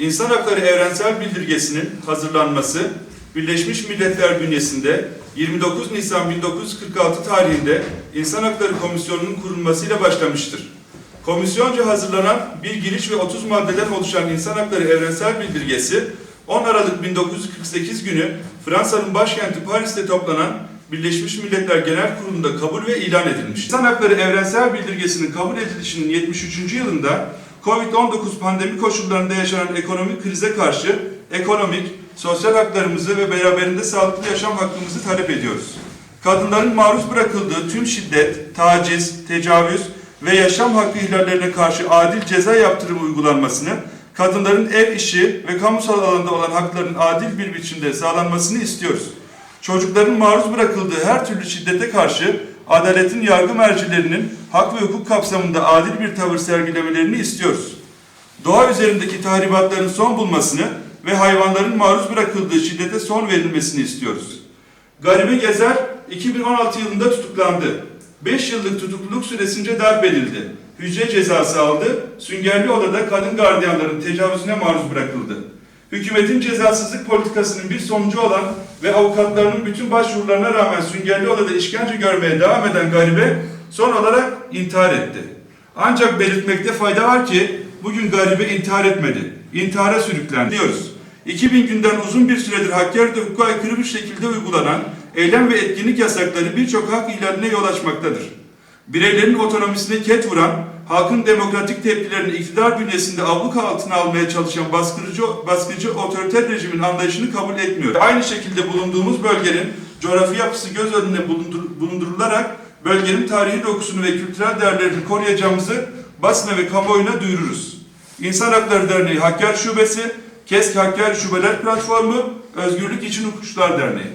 İnsan Hakları Evrensel Bildirgesi'nin hazırlanması Birleşmiş Milletler bünyesinde 29 Nisan 1946 tarihinde İnsan Hakları Komisyonu'nun kurulmasıyla başlamıştır. Komisyonca hazırlanan bir giriş ve 30 maddeden oluşan İnsan Hakları Evrensel Bildirgesi 10 Aralık 1948 günü Fransa'nın başkenti Paris'te toplanan Birleşmiş Milletler Genel Kurulu'nda kabul ve ilan edilmiştir. İnsan Hakları Evrensel Bildirgesi'nin kabul edilişinin 73. yılında Covid-19 pandemi koşullarında yaşanan ekonomik krize karşı ekonomik, sosyal haklarımızı ve beraberinde sağlıklı yaşam hakkımızı talep ediyoruz. Kadınların maruz bırakıldığı tüm şiddet, taciz, tecavüz ve yaşam hakkı ihlallerine karşı adil ceza yaptırımı uygulanmasını, kadınların ev işi ve kamusal alanda olan haklarının adil bir biçimde sağlanmasını istiyoruz. Çocukların maruz bırakıldığı her türlü şiddete karşı adaletin yargı mercilerinin hak ve hukuk kapsamında adil bir tavır sergilemelerini istiyoruz. Doğa üzerindeki tahribatların son bulmasını ve hayvanların maruz bırakıldığı şiddete son verilmesini istiyoruz. Garibe Gezer 2016 yılında tutuklandı. 5 yıllık tutukluluk süresince darp edildi. Hücre cezası aldı. Süngerli odada kadın gardiyanların tecavüzüne maruz bırakıldı. Hükümetin cezasızlık politikasının bir sonucu olan ve avukatlarının bütün başvurularına rağmen süngerli odada işkence görmeye devam eden garibe son olarak intihar etti. Ancak belirtmekte fayda var ki bugün garibe intihar etmedi. İntihara sürüklendi diyoruz. 2000 günden uzun bir süredir Hakkari'de hukuka aykırı bir şekilde uygulanan eylem ve etkinlik yasakları birçok hak ihlaline yol açmaktadır. Bireylerin otonomisine ket vuran, halkın demokratik tepkilerini iktidar bünyesinde abluka altına almaya çalışan baskıcı, baskıcı otoriter rejimin anlayışını kabul etmiyor. Aynı şekilde bulunduğumuz bölgenin coğrafi yapısı göz önüne bulundur- bulundurularak bölgenin tarihi dokusunu ve kültürel değerlerini koruyacağımızı basına ve kamuoyuna duyururuz. İnsan Hakları Derneği Hakkari Şubesi, KESK Hakkari Şubeler Platformu, Özgürlük İçin Hukukçular Derneği.